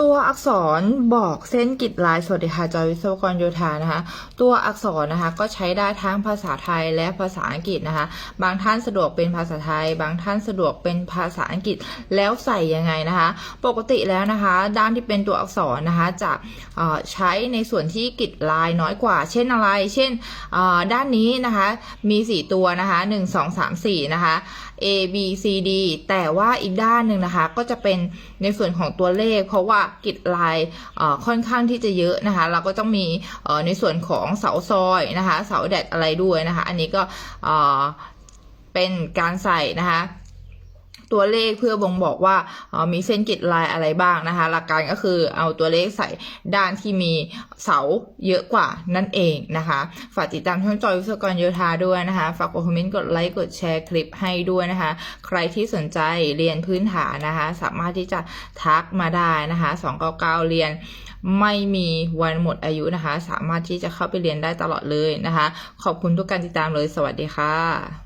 ตัวอักษรบอกเส้นกิจลายสวัสดีค่ะจอยวิศวกรโยธานะคะ ตัวอักษรนะคะก็ใช้ได้ทั้งภาษาไทยและภาษาอังกฤษนะคะ บางท่านสะดวกเป็นภาษาไทย บางท่านสะดวกเป็นภาษาอังกฤษแล้วใส่ยังไงนะคะ ปกติแล้วนะคะ ด้านที่เป็นตัวอักษรนะคะจะใช้ในส่วนที่กิจลายน้อยกว่า เช่นอะไร เช่นด้านนี้นะคะมี 4 ตัวนะคะ1 2 3 4นะคะ A B C D แต่ว่าอีกด้านหนึ่งนะคะก็จะเป็นในส่วนของตัวเลขเพราะว่ากิจลายค่อนข้างที่จะเยอะนะคะ เราก็ต้องมีในส่วนของเสาซอยนะคะ เสาแดดอะไรด้วยนะคะ อันนี้ก็เป็นการใส่นะคะ ตัวเลขเพื่อบ่งบอกว่ามีเส้นกิจลายอะไรบ้างนะคะ หลักการก็คือเอาตัวเลขใส่ด้านที่มีเสาเยอะกว่านั่นเองนะคะ ฝากติดตามช่องจอยวิศวกรโยธาด้วยนะคะ ฝากกดคอมเมนต์กดไลค์กดแชร์คลิปให้ด้วยนะคะ ใครที่สนใจเรียนพื้นฐานนะคะ สามารถที่จะทักมาได้นะคะ299เรียนไม่มีวันหมดอายุนะคะ สามารถที่จะเข้าไปเรียนได้ตลอดเลยนะคะ ขอบคุณทุกการติดตามเลย สวัสดีค่ะ